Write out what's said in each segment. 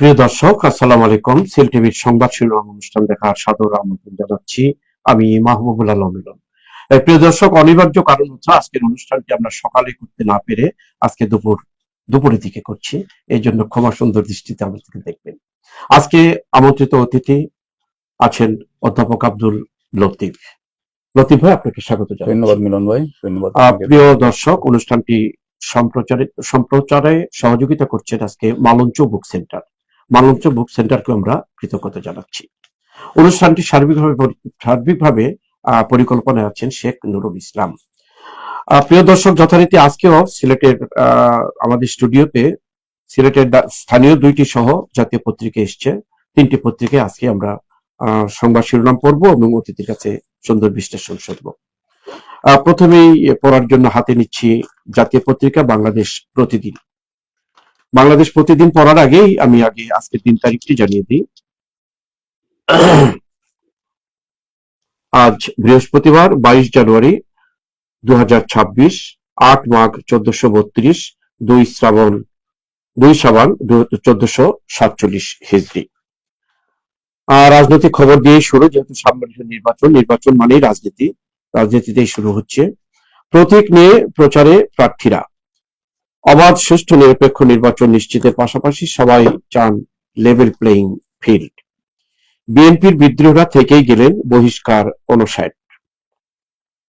প্রিয় দর্শক আসসালাম আলাইকুম। সিল টিভির সংবাদ শিরোনাম অনুষ্ঠান দেখার সাদর আমন্ত্রণ জানাচ্ছি আমি মাহবুবুল আলম মিলন। প্রিয় দর্শক অনিবার্য কারণ হচ্ছে আজকের অনুষ্ঠানটি আমরা সকালে করতে না পেরে আজকে দুপুর দুপুরের দিকে করছি। এই জন্য ক্ষমা সুন্দর দৃষ্টিতে আমাদেরকে দেখবেন। আজকে আমন্ত্রিত অতিথি আছেন অধ্যাপক আব্দুল লতিফ। লতিফ ভাই আপনাকে স্বাগত জানাই ধন্যবাদ মিলন ভাই ধন্যবাদ। প্রিয় দর্শক অনুষ্ঠানটি সম্প্রচারে সম্প্রচারে সহযোগিতা করছেন আজকে মালঞ্চ বুক সেন্টার। মালঞ্চ বুক সেন্টারকে আমরা কৃতজ্ঞতা জানাচ্ছি। অনুষ্ঠানটি সার্বিকভাবে সার্বিকভাবে পরিকল্পনায় আছেন শেখ নুরুল ইসলাম। প্রিয় দর্শক, যথারীতি আজকেও সিলেটের আমাদের স্টুডিওতে সিলেটের স্থানীয় দুইটি সহ জাতীয় পত্রিকা এসছে। তিনটি পত্রিকায় আজকে আমরা সংবাদ শিরোনাম পড়ব এবং অতিথির কাছে সুন্দর বিশ্লেষণ শুনব। প্রথমেই পড়ার জন্য হাতে নিচ্ছি জাতীয় পত্রিকা বাংলাদেশ প্রতিদিন। বাংলাদেশ প্রতিদিন পড়ার আগেই আমি আগে আজকে তিন তারিখটি জানিয়ে দিই। আজ বৃহস্পতিবার, বাইশ জানুয়ারি দু হাজার ছাব্বিশ, আট মাঘ চোদ্দশো বত্রিশ, দুই শ্রাবণ, দুই সাবান চোদ্দশো সাতচল্লিশ হিজড়ি আর রাজনৈতিক খবর দিয়েই শুরু, যেহেতু সামনে নির্বাচন নির্বাচন মানেই রাজনীতি। রাজনীতিতেই শুরু হচ্ছে। প্রতীক নিয়ে প্রচারে প্রার্থীরা। অবাধ, সুষ্ঠু, নিরপেক্ষ নির্বাচন নিশ্চিতের পাশাপাশি সবাই চান লেভেল প্লেইং ফিল্ড বিএনপির বিদ্রোহরা থেকেই গেলেন বহিষ্কার অনুসার।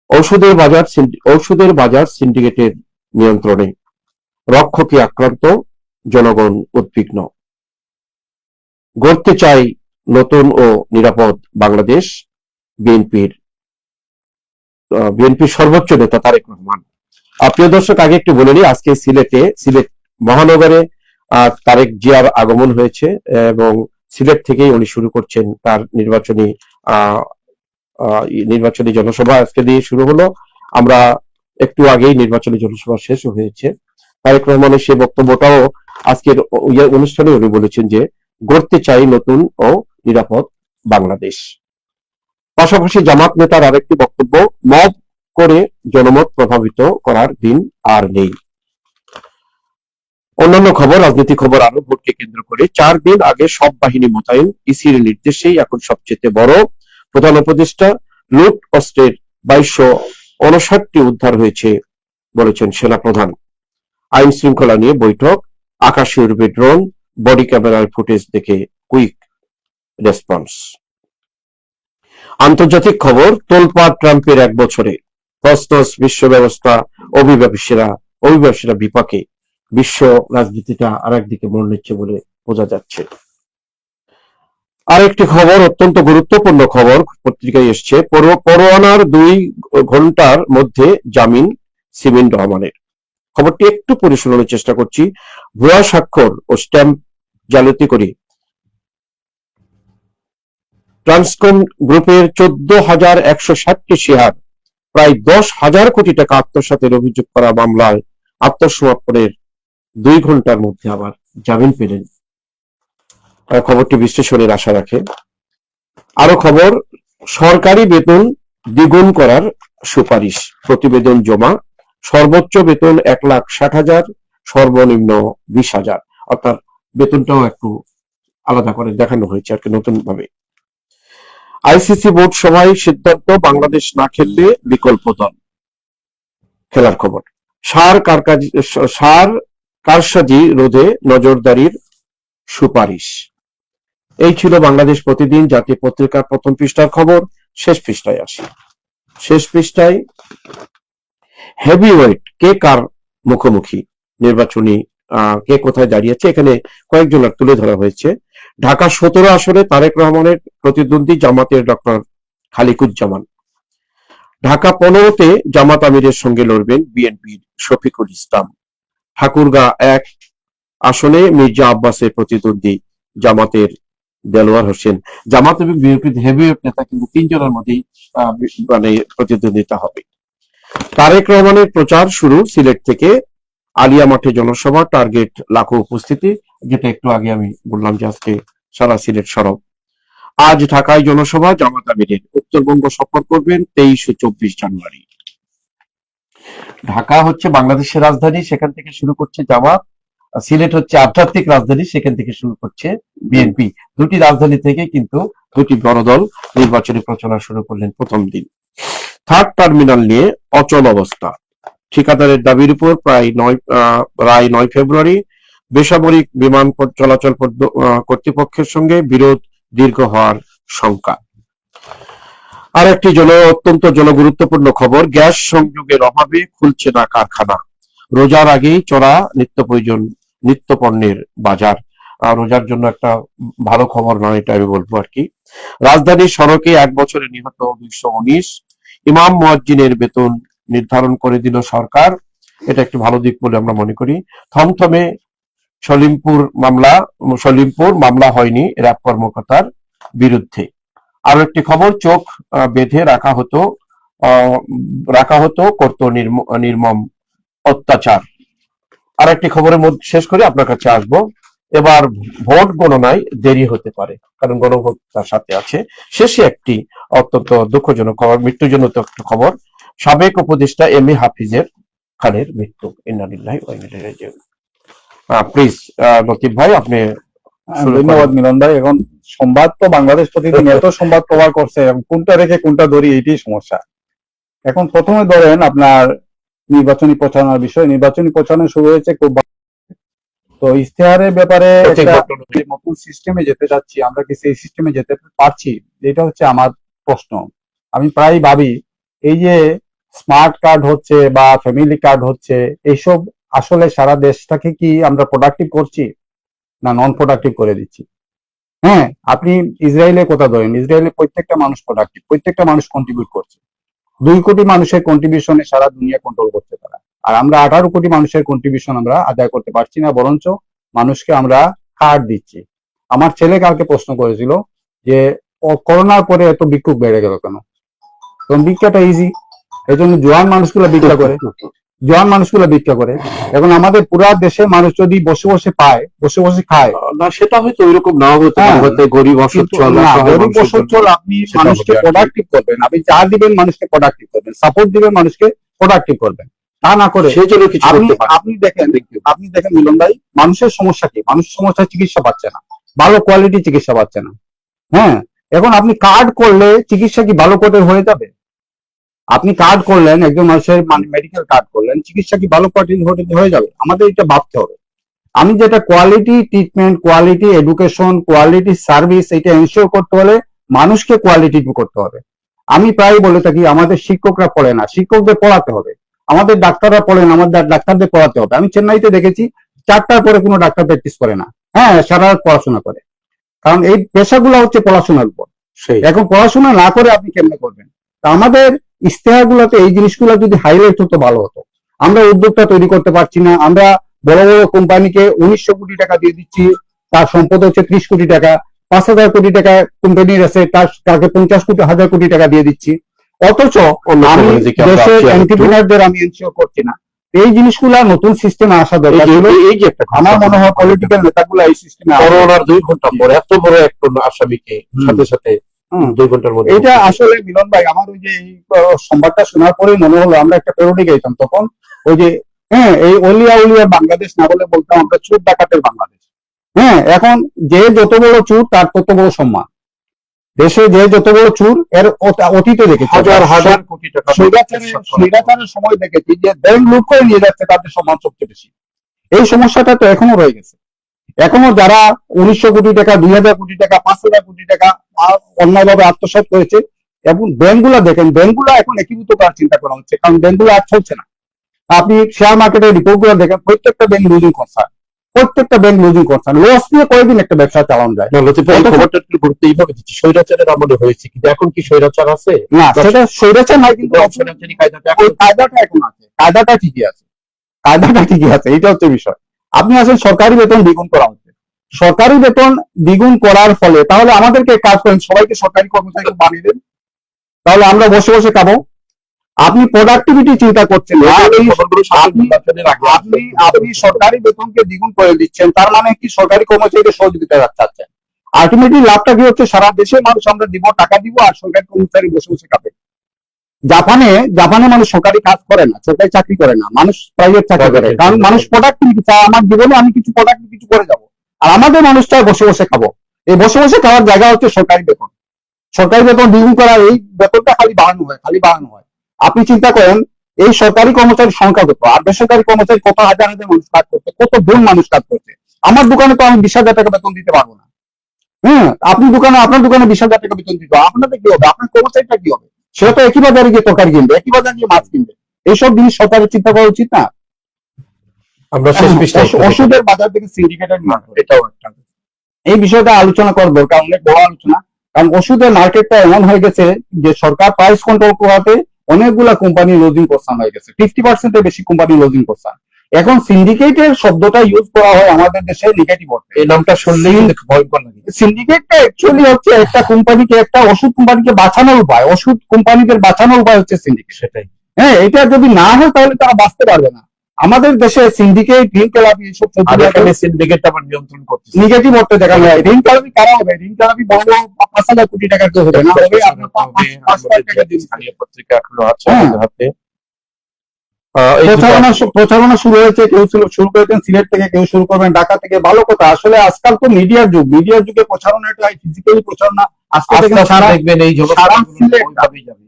ঔষধের বাজার ঔষধের বাজার সিন্ডিকেটের নিয়ন্ত্রণে রক্ষকে আক্রান্ত, জনগণ উদ্বিগ্ন। গড়তে চাই নতুন ও নিরাপদ বাংলাদেশ, বিএনপির বিএনপির সর্বোচ্চ নেতা তারেক রহমান। প্রিয় দর্শক, আগে একটু বলে নিই, আজকে সিলেটে, সিলেট মহানগরে তারেক জিয়ার আগমন হয়েছে এবং সিলেট থেকেই উনি শুরু করছেন তার নির্বাচনী নির্বাচনী জনসভা আজকে দিয়ে শুরু হলো। আমরা একটু আগেই নির্বাচনী জনসভা শেষ হয়েছে। তারেক রহমানের সেই বক্তব্যটাও আজকের ইয়ে অনুষ্ঠানে উনি বলেছেন যে, গড়তে চাই নতুন ও নিরাপদ বাংলাদেশ। পাশাপাশি জামাত নেতার আরেকটি বক্তব্য, মব করে জনমত প্রভাবিত করার দিন আর নেই। অন্যান্য খবর রাজনীতি খবর আরও ভোটকে কেন্দ্র করে চার দিন আগে সব বাহিনী মোতায়েন ইসির নির্দেশেই এখন সবচেয়ে বড় প্রধান উপদেষ্টা লুট অস্ত্রের বাইশশো উনষাটটি উদ্ধার হয়েছে বলেছেন সেনা প্রধান আইন শৃঙ্খলা নিয়ে বৈঠক আকাশে উড়বে ড্রোন, বডি ক্যামেরার ফুটেজ দেখে কুইক রেসপন্স। আন্তর্জাতিক খবর, তোলপাড় ট্রাম্পের এক বছরে। তসনস বিশ্ব ব্যবস্থা অভিবাসীরা অভিবাসীরা বিপাকে, বিশ্ব রাজনীতিটা আর একদিকে মোড় নিচ্ছে বলে বোঝা যাচ্ছে। আরেকটি খবর, অত্যন্ত গুরুত্বপূর্ণ খবর পত্রিকায় এসছে। পরোয়ানার দুই ঘণ্টার মধ্যে জামিন সিমিন রহমানের। খবরটি একটু পরিশীলনের চেষ্টা করছি। ভুয়া স্বাক্ষর ও স্ট্যাম্প জালিয়াতি করে ট্রান্সকম গ্রুপের চোদ্দ হাজার একশো ষাটটি শেয়ার প্রায় দশ হাজার কোটি টাকা আত্মসাতের অভিযোগ করা মামলায় আত্মসমর্পণের দুই ঘণ্টার মধ্যে আবার জামিন পেলেন। খবরটি বিশ্লেষণের আশা রাখে। আরও খবর, সরকারি বেতন দ্বিগুণ করার সুপারিশ, প্রতিবেদন জমা, সর্বোচ্চ বেতন এক লাখ ষাট হাজার, সর্বনিম্ন বিশ হাজার। অর্থাৎ বেতনটাও একটু আলাদা করে দেখানো হয়েছে আর কি নতুন ভাবে আইসিসি বোর্ড সভায় সিদ্ধান্ত, বাংলাদেশ না খেললে বিকল্প দল। খেলার খবর। সার সার কারসাজি রোধে নজরদারির সুপারিশ। এই ছিল বাংলাদেশ প্রতিদিন জাতীয় পত্রিকার প্রথম পৃষ্ঠার খবর। শেষ পৃষ্ঠায় আসি। শেষ পৃষ্ঠায় হেভি হেভিওয়েট, কে কার মুখোমুখি নির্বাচনী কে কোথায় দাঁড়িয়েছে? এখানে কয়েকজনের তুলে ধরা হয়েছে। ঢাকা সতেরো আসনে তারেক রহমানের প্রতিদ্বন্দ্বী জামাতের ডক্টর খালিকুজ্জামান। ঢাকা পনেরোতে জামাত আমিরের সঙ্গে লড়বেন বিএনপির শফিকুল ইসলাম। ঠাকুরগা এক আসনে মির্জা আব্বাসের প্রতিদ্বন্দ্বী জামাতের দেলোয়ার হোসেন। জামাত এবং বিএনপির হেভিওয়েট নেতা কিন্তু তিনজনের মধ্যেই মানে প্রতিদ্বন্দ্বিতা হবে। তারেক রহমানের প্রচার শুরু সিলেট থেকে। আলিয়া মাঠে জনসভা, টার্গেট লাখো উপস্থিতি। যেটা একটু আগে আমি বললাম যে আজকে সারা সিলেট সরব। আজ ঢাকায় জনসভা জামাত আমিরের উত্তরবঙ্গ সফর করবেন তেইশ ও চব্বিশ জানুয়ারি। ঢাকা হচ্ছে বাংলাদেশের রাজধানী সেখান থেকে শুরু করছে জামাত। সিলেট হচ্ছে আধ্যাত্মিক রাজধানী সেখান থেকে শুরু করছে বিএনপি। দুটি রাজধানী থেকে কিন্তু দুটি বড় দল নির্বাচনী প্রচারণা শুরু করলেন প্রথম দিন। থার্ড টার্মিনাল নিয়ে অচল অবস্থা। ঠিকাদারের দাবির উপর প্রায় নয় আহ, রায় নয় ফেব্রুয়ারি বেসামরিক বিমান চলাচল কর্তৃপক্ষের সঙ্গে বিরোধ দীর্ঘ হওয়ার শঙ্কা। আর একটি জল অত্যন্ত জলগুরুত্বপূর্ণ খবর, গ্যাস সংযোগের অভাবে খুলছে না কারখানা। রোজার আগেই চড়া নিত্য প্রয়োজন নিত্য পণ্যের বাজার। রোজার জন্য একটা ভালো খবর নয়, এটা আমি বলব আর কি। রাজধানীর সড়কে এক বছরে নিহত দুইশো উনিশ। ইমাম মুয়াজ্জিনের বেতন নির্ধারণ করে দিল সরকার। এটা একটি ভালো দিক বলে আমরা মনে করি। থমথমে সলিমপুর মামলা সলিমপুর মামলা হয়নি র্যাব কর্মকর্তার বিরুদ্ধে। আরও একটি খবর, চোখ বেঁধে রাখা হতো রাখা হতো করত নির্ম- নির্মম অত্যাচার। আর একটি খবরের মধ্যে শেষ করে, আপনার কাছে আসব। এবার ভোট গণনায় দেরি হতে পারে, কারণ গণভোট তার সাথে আছে। শেষে একটি অত্যন্ত দুঃখজনক খবর, মৃত্যুজনিত একটা খবর। সাবেক উপদেষ্টা এম এ হাফিজের খানের মৃত্যু। ইন্নালিল্লাহি প্লিজ লতিফ ভাই আপনি হ্যাঁ, ধন্যবাদ মিলন ভাই। এখন সংবাদ তো বাংলাদেশ প্রতিদিন এত সংবাদ কভার করছে এবং কোনটা রেখে কোনটা ধরি এইটাই সমস্যা। এখন প্রথমে ধরেন আপনার নির্বাচনী প্রচারণার বিষয়। নির্বাচনী প্রচারণা শুরু হয়েছে খুব তো ইশতেহারের ব্যাপারে নতুন সিস্টেমে যেতে যাচ্ছি আমরা কি সেই সিস্টেমে যেতে পারছি? এটা হচ্ছে আমার প্রশ্ন। আমি প্রায় ভাবি এই যে স্মার্ট কার্ড হচ্ছে বা ফ্যামিলি কার্ড হচ্ছে এইসব আসলে সারা দেশটাকে কি আমরা প্রোডাক্টিভ করছি? না নন প্রোডাক্টিভ করে দিচ্ছি? হ্যাঁ আপনি ইসরায়েলের কথা ধরেন ইসরায়েলের প্রত্যেকটা মানুষ প্রোডাক্টিভ প্রত্যেকটা মানুষ কন্ট্রিবিউট করছে। দুই কোটি মানুষের কন্ট্রিবিউশনে সারা দুনিয়া কন্ট্রোল করতে পারে আর আমরা আঠারো কোটি মানুষের কন্ট্রিবিউশন আমরা আদায় করতে পারছি না, বরঞ্চ মানুষকে আমরা কার্ড দিচ্ছি। আমার ছেলে কালকে প্রশ্ন করেছিল যে করোনার পরে এত বিক্ষোভ বেড়ে গেল কেন? কারণ ভিক্ষাটা ইজি এই জন্য জোয়ান মানুষগুলো ভিক্ষা করে। জোয়ান মানুষগুলো ভিক্ষা করে। এখন আমাদের পুরা দেশে মানুষ যদি বসে বসে পায় বসে বসে খায়। না সেটা হয়তো ওইরকম নাও হতে পারে হ্যাঁ। গরিব অসচ্ছল না, গরিব অসচ্ছল আপনি মানুষকে প্রোডাক্টিভ করবেন। আপনি যা দিবেন মানুষকে প্রোডাক্টিভ করবেন। সাপোর্ট দিবেন মানুষকে প্রোডাক্টিভ করবেন। তা না করে সেই জন্য কিছু আপনি আপনি দেখেন আপনি দেখেন মিলন ভাই মানুষের সমস্যা কি? মানুষের সমস্যা চিকিৎসা পাচ্ছে না। ভালো কোয়ালিটি চিকিৎসা পাচ্ছে না। হ্যাঁ? এখন আপনি কার্ড করলে চিকিৎসা কি ভালো করে হয়ে যাবে? আপনি কার্ড করলেন একজন মানুষের মানে মেডিকেল কার্ড করলেন চিকিৎসা কি ভালো কোয়ালিটি হয়ে যাবে? আমাদের এটা ভাবতে হবে। আমি যেটা quality treatment quality education quality service এটা এনশিওর করতে হলে মানুষকে কোয়ালিটি করতে হবে। আমি প্রায় বলে থাকি আমাদের শিক্ষকরা পড়ে না শিক্ষকদের পড়াতে হবে। আমাদের ডাক্তাররা পড়েন আমাদের ডাক্তারদের পড়াতে হবে। আমি চেন্নাইতে দেখেছি চারটার পরে কোনো ডাক্তার প্র্যাকটিস করে না। হ্যাঁ সারা রাত পড়াশোনা করে। কারণ এই পেশাগুলো হচ্ছে পড়াশোনার উপর। সেই। এখন পড়াশোনা না করে আপনি কেমনে করবেন? তা আমাদের ইশতেহার গুলোতে এই জিনিসগুলো যদি হাইলাইট হতো ভালো হতো। আমরা উদ্যোগটা তৈরি করতে পারছি না। আমরা বড় বড় কোম্পানিকে উনিশশো কোটি টাকা দিয়ে দিচ্ছি তার সম্পদ হচ্ছে ত্রিশ কোটি টাকা। পাঁচ হাজার কোটি টাকা কোম্পানির আছে তার তাকে পঞ্চাশ কোটি হাজার কোটি টাকা দিয়ে দিচ্ছি। অথচ আমি খবরের দেশের এন্টারপ্রিনারদের আমি এনশিওর করছি না। এই জিনিসগুলা নতুন সিস্টেমে আসা দরকার। এই- এই যে একটা আমার মনে হয় পলিটিক্যাল নেতাগুলো এই সিস্টেমে করোনার দুই ঘণ্টা পরে এত বড় একটা আসামিকে সাথে সাথে দুই ঘণ্টার মধ্যে এটা আসলে মিলন ভাই আমার ওই যে এই সংবাদটা শোনার পরে মনে হলো আমরা একটা পেরোডি গাইতাম তখন ওই যে হ্যাঁ এই অলিয়া উলিয়া বাংলাদেশ না বলে বলতাম আমরা চোর ডাকাতের বাংলাদেশ হ্যাঁ এখন যে যত বড় চুর তার তত বড় সম্মান দেশে যে যত বড় চুর এর অত- অতীতে দেখেছি হাজার হাজার কোটি টাকা সময় দেখেছি যে ব্যাংক লুট করে নিয়ে যাচ্ছে তাদের সম্মান সবচেয়ে বেশি এই সমস্যাটা তো এখনও রয়ে গেছে এখনও যারা উনিশশো কোটি টাকা দুই হাজার কোটি টাকা পাঁচ হাজার কোটি টাকা অন্যায়ভাবে আত্মসাৎ করেছে এবং ব্যাংকগুলা দেখেন ব্যাংকগুলা এখন একীভূত করার চিন্তা করা হচ্ছে কারণ ব্যাংকগুলো আর চলছে না। আপনি শেয়ার মার্কেটের রিপোর্টগুলো দেখেন প্রত্যেকটা ব্যাংক লুজিং কনসার্ন প্রত্যেকটা ব্যাংক লুজিং কনসার্ন লস নিয়ে কয়েকদিন একটা ব্যবসা চালানো যায়। খবরটা একটু গুরুত্ব এইভাবে দিচ্ছি স্বৈরাচারের আমলে হয়েছে কিন্তু এখন কি স্বৈরাচার আছে? না সেটা স্বৈরাচার নাই কিন্তু কায়দাটা এখন আছে কায়দাটা ঠিকই আছে কায়দাটা ঠিকই আছে এটা হচ্ছে বিষয়। আপনি আসেন সরকারি বেতন দ্বিগুণ করা হচ্ছে সরকারি বেতন দ্বিগুণ করার ফলে তাহলে আমাদেরকে কাজ করেন সবাইকে সরকারি কর্মচারী বানিয়ে দেন। তাহলে আমরা বসে বসে খাব। আপনি প্রোডাক্টিভিটি চিন্তা করছেন না আপনি আপনি সরকারি বেতনকে দ্বিগুণ করে দিচ্ছেন তার মানে কি সরকারি কর্মচারীকে সহযোগিতা চাচ্ছেন। আলটিমেটলি লাভটা কি হচ্ছে? সারা দেশে মানুষ আমরা দিব টাকা দিব আর সরকারি কর্মচারী বসে বসে খাবে। জাপানে জাপানে মানুষ সরকারি কাজ করে না সরকারি চাকরি করে না মানুষ প্রাইভেট চাকরি করে। কারণ মানুষ প্রোডাক্টিভিটি চায় আমার জীবনে আমি কিছু প্রোডাক্ট কিছু করে যাব। আর আমাদের মানুষ চায় বসে বসে খাব। এই বসে বসে খাওয়ার জায়গা হচ্ছে সরকারি বেতন। সরকারি বেতন দ্বিগুণ করা এই বেতনটা খালি বাড়ানো হয় খালি বাড়ানো হয়। আপনি চিন্তা করেন এই সরকারি কর্মচারীর সংখ্যা কত? আর বেসরকারি কর্মচারী কত হাজার হাজার মানুষ কাজ করছে কত জন মানুষ কাজ করছে? আমার দোকানে তো আমি বিশ হাজার টাকা বেতন দিতে পারব না। হ্যাঁ আপনি দোকানে আপনার দোকানে বিশ হাজার টাকা বেতন দিতে হবে। আপনাদের কি হবে? আপনার কর্মচারীটা কি হবে? সেটা তো একই বাজারে গিয়ে তরকারি কিনবে একই বাজারে গিয়ে মাছ কিনবে এইসব জিনিস সরকারের চিন্তা করা উচিত না? আমরা ওষুধের বাজার থেকে সিন্ডিকেটেড মার্কেট এটাও একটা। এই বিষয়টা আলোচনা করা দরকার অনেক বড় আলোচনা। কারণ ওষুধের মার্কেটটা এমন হয়ে গেছে যে সরকার প্রাইস কন্ট্রোল করাতে অনেকগুলা কোম্পানি লজিং করসান হয়ে গেছে। ফিফটি পার্সেন্টের বেশি কোম্পানি লজিং করসান এখন সিন্ডিকেটের শব্দটা ইউজ করা হয় আমাদের দেশে নেগেটিভ অর্থে। এই নামটা শুনলেই ভয়ঙ্কর লাগে। সিন্ডিকেটটা অ্যাকচুয়ালি হচ্ছে একটা কোম্পানিকে একটা ওষুধ কোম্পানিকে বাঁচানোর উপায়। ওষুধ কোম্পানিদের বাঁচানোর উপায় হচ্ছে সিন্ডিকেট সেটাই। হ্যাঁ এটা যদি না হয় তাহলে তারা বাঁচতে পারবে না। আমাদের দেশে সিন্ডিকেট ঋণ ক্লাবি এইসব সিন্ডিকেট আবার নিয়ন্ত্রণ করছে নেগেটিভ অর্থে দেখা যায়। ঋণ চালাবি কারা হবে? ঋণ চালাবি বড় পাঁচ হাজার কোটি টাকার কেউ হবে না হবে আপনার পাঁচ- টাকা স্থানীয় পত্রিকা এখনও আছে হ্যাঁ। হাতে। প্রচারণা প্রচারণা শুরু হয়েছে কেউ শুরু- করেছেন সিলেট থেকে কেউ শুরু করবেন ঢাকা থেকে ভালো কথা। আসলে আজকাল তো মিডিয়ার যুগ মিডিয়ার যুগে প্রচারণাটা ফিজিক্যালি প্রচারণা। আজকে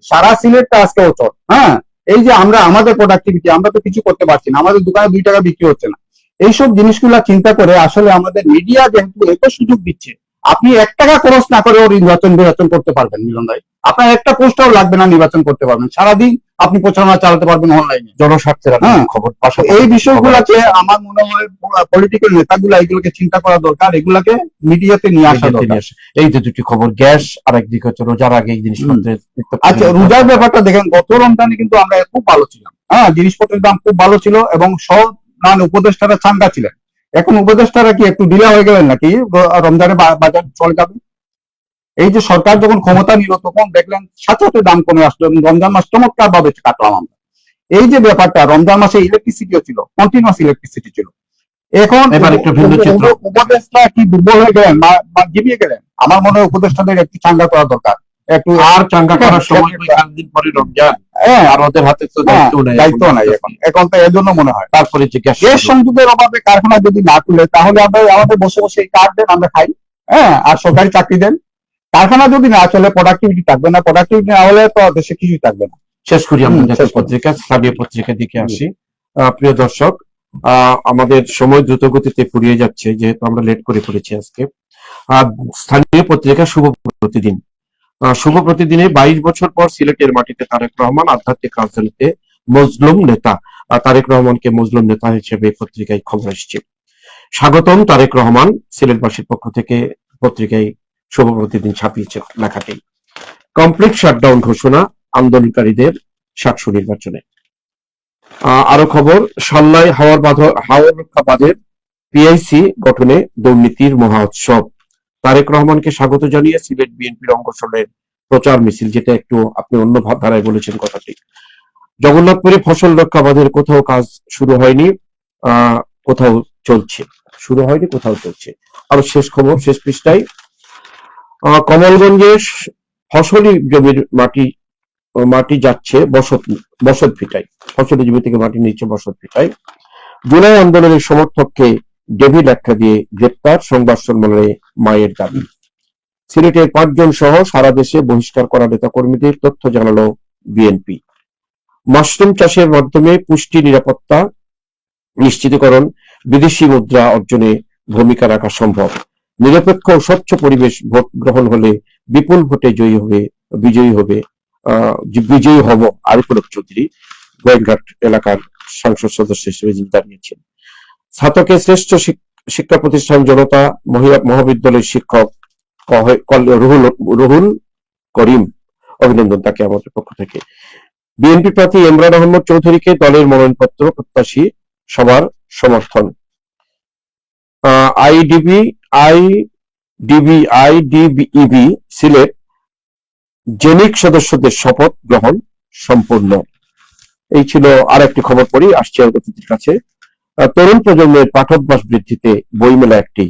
সারা সিলেটটা আজকে অচল হ্যাঁ? এই যে আমরা আমাদের প্রোডাক্টিভিটি আমরা তো কিছু করতে পারছি না আমাদের দোকানে দুই টাকা বিক্রি হচ্ছে না। এইসব জিনিসগুলা চিন্তা করে আসলে আমাদের মিডিয়া যেহেতু এত সুযোগ দিচ্ছে আপনি এক টাকা খরচ না করে করেও নির্বাচন নির্বাচন করতে পারবেন মিলন ভাই। আপনার একটা পোস্টাও লাগবে না নির্বাচন করতে পারবেন। সারাদিন আপনি প্রচারণা চালাতে পারবেন অনলাইনে জনস্বার্থের হ্যাঁ। খবর এই বিষয়গুলোকে আমার মনে হয় পলিটিক্যাল নেতাগুলা এগুলোকে চিন্তা করা দরকার এগুলাকে মিডিয়াতে নিয়ে আসা দরকার। এই যে দুটি খবর গ্যাস আর একদিকে হচ্ছে রোজার আগে এই জিনিসপত্রের আচ্ছা রোজার ব্যাপারটা দেখেন গত রমজানে কিন্তু আমরা খুব ভালো ছিলাম। হ্যাঁ জিনিসপত্রের দাম খুব ভালো ছিল এবং সব মানে উপদেষ্টারা চাঙ্গা ছিলেন। এখন উপদেষ্টারা কি একটু ঢিলা হয়ে গেলেন নাকি? রমজানে বাজার চলে যাবে এই যে সরকার যখন ক্ষমতা নিল তখন দেখলেন সাথে সাথে দাম কমে আসলো এবং রমজান মাস চমৎকার ভাবে কাটলাম আমরা এই যে ব্যাপারটা রমজান মাসে ইলেকট্রিসিটিও ছিল কন্টিনিউয়াস ইলেকট্রিসিটি ছিল। এখন এবার একটু ভিন্ন উপ- চিত্র। উপ- উপদেষ্টা কি দুর্বল হয়ে গেলেন বা- জিমিয়ে গেলেন? আমার মনে হয় উপদেষ্টাদের একটু চাঙ্গা করা দরকার। একটু আর চাঙ্গা করার হ্যাঁ, সময় দিন পরে রমজান। হ্যাঁ আর ওদের হাতে তো হ্যাঁ, দায়িত্ব নাই দায়িত্ব নাই এখন। এখন তো এর জন্য মনে হয়। তারপরে গ্যাস গ্যাস সংযোগের অভাবে কারখানা যদি না তুলে তাহলে আমরা আমাদের বসে বসে এই কার্ড দেন আমরা খাই। হ্যাঁ আর সরকারি চাকরি দেন। কারখানা যদি না চলে প্রোডাক্টিভিটি থাকবে না। প্রোডাক্টিভিটি না হলে তো দেশে কিছুই থাকবে না। শেষ করি আমরা। পত্রিকা স্থানীয় পত্রিকা দিকে আসি। প্রিয় দর্শক আমাদের সময় দ্রুত গতিতে ফুরিয়ে যাচ্ছে যেহেতু আমরা লেট করে পড়েছি আজকে। স্থানীয় পত্রিকা শুভ প্রতিদিন। শুভ প্রতিদিনে বাইশ বছর পর সিলেটের মাটিতে তারেক রহমান আধ্যাত্মিক রাজধানীতে মজলুম নেতা। তারেক রহমানকে মজলুম নেতা হিসেবে পত্রিকায় খবর এসেছে স্বাগতম তারেক রহমান সিলেটবাসীর পক্ষ থেকে পত্রিকায় শুভ প্রতিদিন ছাপিয়েছে লেখাটি। কমপ্লিট শাটডাউন ঘোষণা আন্দোলনকারীদের সাতশো নির্বাচনে। আরও খবর সাল্লাই হাওয়ার বাঁধ রক্ষা বাঁধের পিআইসি গঠনে দুর্নীতির মহা উৎসব। তারেক রহমানকে স্বাগত জানিয়ে সিলেট বিএনপির অঙ্গসনের প্রচার মিছিল, যেটা একটু আপনি অন্য ধারায় বলেছেন কথাটি। জগন্নাথপুরে ফসল রক্ষা বাঁধের কোথাও কাজ শুরু হয়নি কোথাও চলছে। শুরু হয়নি, কোথাও চলছে। আরও শেষ খবর, শেষ পৃষ্ঠায় আহ, কমলগঞ্জে ফসলি জমির মাটি মাটি যাচ্ছে বসত বসত ভিটায়। ফসলি জমি থেকে মাটি নিচ্ছে বসত ভিটায়। জুলাই আন্দোলনের সমর্থককে ডেভিড আখ্যা দিয়ে গ্রেপ্তার সংবাদ সম্মেলনে মায়ের দাবি। সিলেটের পাঁচজন সহ সারা দেশে বহিষ্কার করা নেতা কর্মীদের তথ্য জানালো বিএনপি। মাশরুম চাষের মাধ্যমে পুষ্টি নিরাপত্তা নিশ্চিতকরণ বিদেশি মুদ্রা অর্জনে ভূমিকা রাখা সম্ভব। নিরপেক্ষ ও স্বচ্ছ পরিবেশ ভোট গ্রহণ হলে বিপুল ভোটে জয়ী হবে, বিজয়ী হবে বিজয়ী হব আরিফুল চৌধুরী। গোয়েনঘাট এলাকার সংসদ সদস্য হিসেবে যিনি দাঁড়িয়েছেন ছাত্রকে শ্রেষ্ঠ শিক্ষা প্রতিষ্ঠান জনতা মহিলা মহাবিদ্যালয়ের শিক্ষক রুহুল রুহুল করিম অভিনন্দন তাকে আমাদের পক্ষ থেকে। বিএনপি প্রার্থী ইমরান আহমদ চৌধুরীকে দলের মনোনয়নপত্র প্রত্যাশী সবার সমর্থন। আইডিবি আই ডিবি আইডিবিইবি সিলেট জেনিক সদস্যদের শপথ গ্রহণ সম্পূর্ণ। এই ছিল আর একটি খবর পড়ি আসছে অতিথির কাছে। তরুণ প্রজন্মের পাঠকবাস বৃদ্ধিতে বইমেলা একটি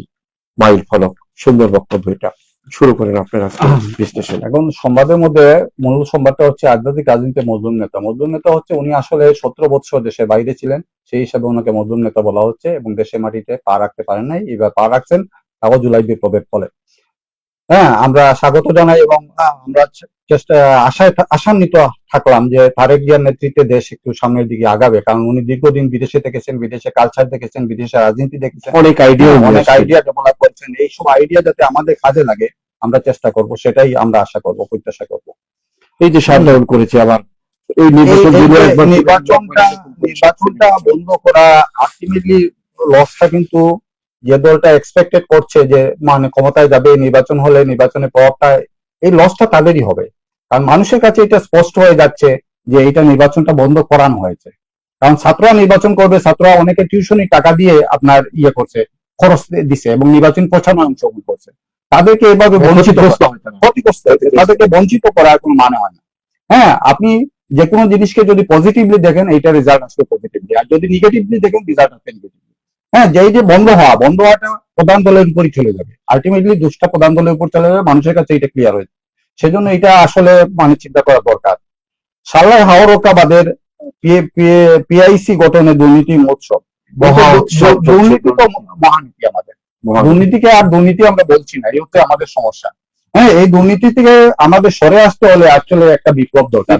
মাইল ফলক। সুন্দর বক্তব্য এটা। শুরু করেন আপনার বিশ্লেষণ। এখন সংবাদের মধ্যে মূল সংবাদটা হচ্ছে আধ্যাত্মিক রাজনীতিতে মজলুম নেতা। মজলুম নেতা হচ্ছে উনি আসলে সতেরো বছর দেশের বাইরে ছিলেন। সেই হিসাবে ওনাকে মজলুম নেতা বলা হচ্ছে এবং দেশের মাটিতে পা রাখতে পারেন নাই। এবার পা রাখছেন তাও জুলাই বিপ্লবের ফলে হ্যাঁ আমরা স্বাগত জানাই এবং আমরা চেষ্টা আশায় আশান্বিত থাকলাম যে তারেক জিয়ার নেতৃত্বে দেশ একটু সামনের দিকে আগাবে। কারণ উনি দীর্ঘদিন বিদেশে দেখেছেন বিদেশে কালচার দেখেছেন বিদেশে রাজনীতি দেখেছেন। অনেক আইডিয়া হ্যাঁ, অনেক আইডিয়া ডেভেলপ করছেন। এইসব আইডিয়া যাতে আমাদের কাজে লাগে আমরা চেষ্টা করব সেটাই আমরা আশা করব প্রত্যাশা করব। এই যে সাধারণ করেছে আবার এই এই- এই নির্বাচনটা নির্বাচনটা বন্ধ করা আলটিমেটলি লসটা কিন্তু যে দলটা এক্সপেক্টেড করছে যে মানে ক্ষমতায় যাবে নির্বাচন হলে নির্বাচনের প্রভাবটা এই লসটা তাদেরই হবে। কারণ মানুষের কাছে এটা স্পষ্ট হয়ে যাচ্ছে যে এটা নির্বাচনটা বন্ধ করানো হয়েছে। কারণ ছাত্ররা নির্বাচন করবে ছাত্ররা অনেকে টিউশনি টাকা দিয়ে আপনার ইয়ে করছে খরচ দিছে এবং নির্বাচন প্রচারণা অংশগ্রহণ করছে। তাদেরকে এভাবে বঞ্চিত। ক্ষতিগ্রস্ত হয়েছে তাদেরকে বঞ্চিত করার কোনো মানে হয় না। হ্যাঁ আপনি যে কোনো জিনিসকে যদি পজিটিভলি দেখেন এইটা রেজাল্ট আসবে পজিটিভলি আর যদি নেগেটিভলি দেখেন রেজাল্ট আসবে নেগেটিভলি হ্যাঁ যেই যে বন্ধ হওয়া বন্ধ হওয়াটা প্রধান দলের উপরই চলে যাবে। আলটিমেটলি দুষ্টা প্রধান দলের উপর চলে যাবে মানুষের কাছে এটা ক্লিয়ার হয়েছে সেজন্য এটা আসলে মানে চিন্তা করা দরকার। সাল্লাই হাওরকাবাদের পিআইসি গঠনে দুর্নীতি মহোৎসব। দুর্নীতি তো মহানীতি আমাদের। দুর্নীতিকে আর দুর্নীতি আমরা বলছি না এই হচ্ছে আমাদের সমস্যা। হ্যাঁ এই দুর্নীতি থেকে আমাদের সরে আসতে হলে আসলে একটা বিপ্লব দরকার।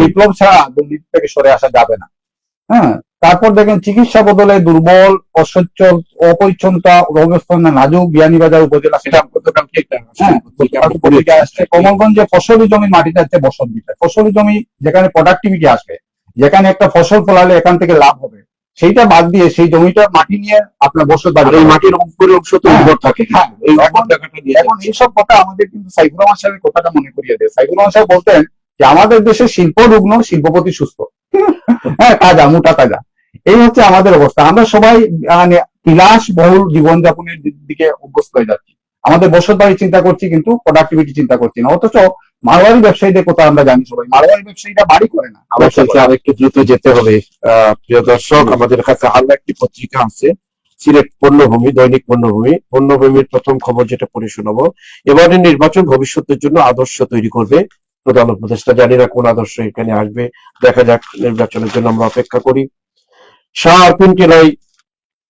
বিপ্লব ছাড়া দুর্নীতি থেকে সরে আসা যাবে না। হ্যাঁ তারপর দেখেন চিকিৎসা বদলে দুর্বল অসচ্ছল অপরিচ্ছন্নতা অবস্থান নাজুক বিয়ানীবাজার উপজেলা হ্যাঁ, কমলগঞ্জে ফসলি জমি মাটিতে আছে বসত বিষয় ফসলি জমি যেখানে প্রোডাক্টিভিটি আসবে যেখানে একটা ফসল ফলালে এখান থেকে লাভ হবে সেইটা বাদ দিয়ে সেই জমিটার মাটি নিয়ে আপনার বসত বাড়ি এই মাটির উপরে অংশ তো হ্যাঁ, উর্বর থাকে। হ্যাঁ, জায়গাটা নিয়ে এখন এইসব কথা আমাদের কিন্তু সাইফুর রহমান সাহেবের কথাটা মনে করিয়ে দেয়। সাইফুর রহমান সাহেব বলতেন যে আমাদের দেশে শিল্প রুগ্ন শিল্পপতি সুস্থ। হ্যাঁ তাজা মোটা তাজা। এই হচ্ছে আমাদের অবস্থা। আমরা সবাই মানে বিলাস বহুল জীবনযাপনের দিকে অভ্যস্ত হয়ে যাচ্ছি। আমাদের বসত বাড়ি চিন্তা করছি কিন্তু প্রোডাক্টিভিটি চিন্তা করছি না। অথচ মারোয়ারি ব্যবসায়ীদের কথা আমরা জানি সবাই। মারোয়ারি ব্যবসায়ীরা বাড়ি করে না। আমার সাথে আরেকটু দ্রুত যেতে হবে। প্রিয় দর্শক, আমাদের কাছে আরও একটি পত্রিকা আছে। সিলেট পণ্যভূমি, দৈনিক পণ্যভূমি। পণ্যভূমির প্রথম খবর যেটা পড়ে শোনাবো। এবারের নির্বাচন ভবিষ্যতের জন্য আদর্শ তৈরি করবে। প্রধান উপদেষ্টা জানি না কোন আদর্শ এখানে আসবে। দেখা যাক নির্বাচনের জন্য আমরা অপেক্ষা করি। শাহ আরপিন টেলায়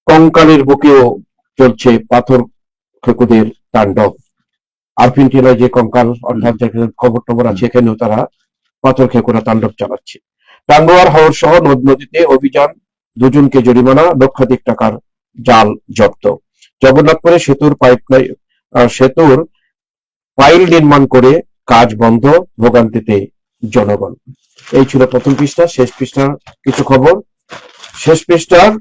কঙ্কালের বুকেও চলছে পাথর খেকুদের তাণ্ডব। আরপিন টেলায় যে কঙ্কাল, অর্থাৎ খবর টবর আছে এখানেও তারা পাথর খেকুরা তাণ্ডব চালাচ্ছে। টাঙ্গুয়ার হাওর সহ নদ নদীতে অভিযান, দুজনকে জরিমানা, লক্ষাধিক টাকার জাল জব্দ। জগন্নাথপুরে সেতুর পাইপলাইন সেতুর পাইল নির্মাণ করে কাজ বন্ধ, ভোগান্তিতে জনগণ। এই ছিল প্রথম পৃষ্ঠা, শেষ পৃষ্ঠার কিছু খবর। শেষ পৃষ্ঠার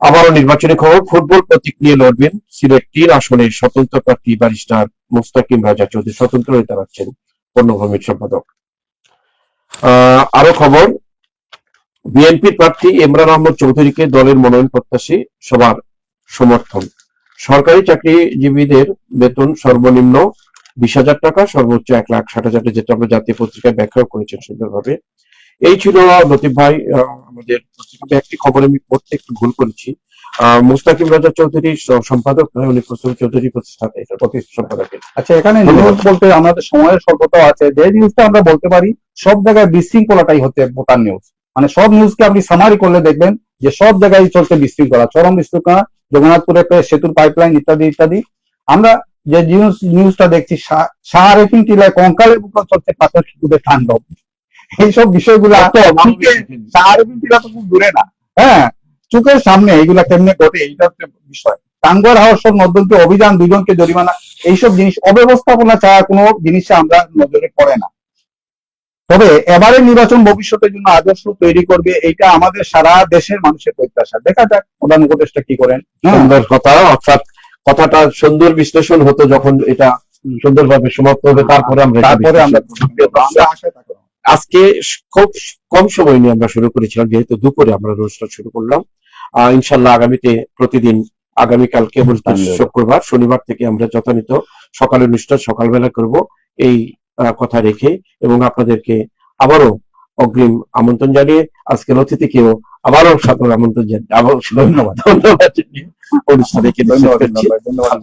আবারও নির্বাচনী খবর ফুটবল প্রতীক নিয়ে লড়বেন সিলেট তিন আসনের স্বতন্ত্র প্রার্থী ব্যারিস্টার মুস্তাকিম রাজা চৌধুরী স্বতন্ত্র হয়ে দাঁড়াচ্ছেন পণ্যভূমির সম্পাদক। আরও খবর বিএনপির প্রার্থী ইমরান আহমদ চৌধুরীকে দলের মনোনয়ন প্রত্যাশী সবার সমর্থন। সরকারি চাকরিজীবীদের বেতন সর্বনিম্ন বিশ হাজার টাকা সর্বোচ্চ এক লাখ ষাট হাজার টাকা, যেটা আমরা জাতীয় পত্রিকায় ব্যাখ্যা করেছেন সুন্দরভাবে। এই ছিল লতিফ ভাই আমাদের একটি খবর আমি পড়তে একটু ভুল করেছি। মুস্তাকিম রাজা চৌধুরী সম্পাদক নয় উনি প্রস্তুত চৌধুরী প্রতিষ্ঠাতা এটা প্রতিষ্ঠা সম্পাদকের আচ্ছা এখানে নিউজ বলতে আমাদের সময়ের স্বল্পতাও আছে। যে নিউজটা আমরা বলতে পারি সব জায়গায় বিশৃঙ্খলাটাই হচ্ছে ভোটার নিউজ মানে সব নিউজকে আপনি সামারি করলে দেখবেন যে সব জায়গায় চলছে বিশৃঙ্খলা। চরম বিশৃঙ্খলা জগন্নাথপুরে সেতুর পাইপলাইন ইত্যাদি ইত্যাদি। আমরা যে নিউজ নিউজটা দেখছি সাহারেপিং টিলায় কঙ্কালের উপর চলছে পাথর শিশুদের তাণ্ডব। এইসব বিষয়গুলো সাহারেপিং তো খুব দূরে না। হ্যাঁ চোখের সামনে এগুলা কেমনে ঘটে এইটা হচ্ছে বিষয়। টাঙ্গুয়ার সব নদীতে অভিযান দুজনকে জরিমানা এইসব জিনিস অব্যবস্থাপনা ছাড়া কোনো জিনিসে আমরা নজরে পড়ে না। তবে এবারের নির্বাচন ভবিষ্যতের জন্য আদর্শ তৈরি করবে এটা আমাদের সারা দেশের মানুষের প্রত্যাশা। দেখা যাক প্রধান উপদেষ্টা কি করেন। হ্যাঁ, সুন্দর কথা অর্থাৎ কথাটা সুন্দর বিশ্লেষণ হতো যখন এটা সুন্দরভাবে সমাপ্ত হবে তারপরে আমরা তারপরে আমরা আশায় থাকব। আজকে খুব কম সময় নিয়ে আমরা শুরু করেছিলাম যেহেতু দুপুরে আমরা অনুষ্ঠান শুরু করলাম। আহ ইনশাল্লাহ আগামীতে প্রতিদিন আগামীকাল কেবল শুক্রবার শনিবার থেকে আমরা যথানিত সকাল অনুষ্ঠান সকালবেলা করব এই কথা রেখে এবং আপনাদেরকে আবারও অগ্রিম আমন্ত্রণ জানিয়ে আজকের অতিথিকেও আবারও সাদর আমন্ত্রণ জানিয়ে আবারও ধন্যবাদ। ধন্যবাদ অনুষ্ঠানে ধন্যবাদ ধন্যবাদ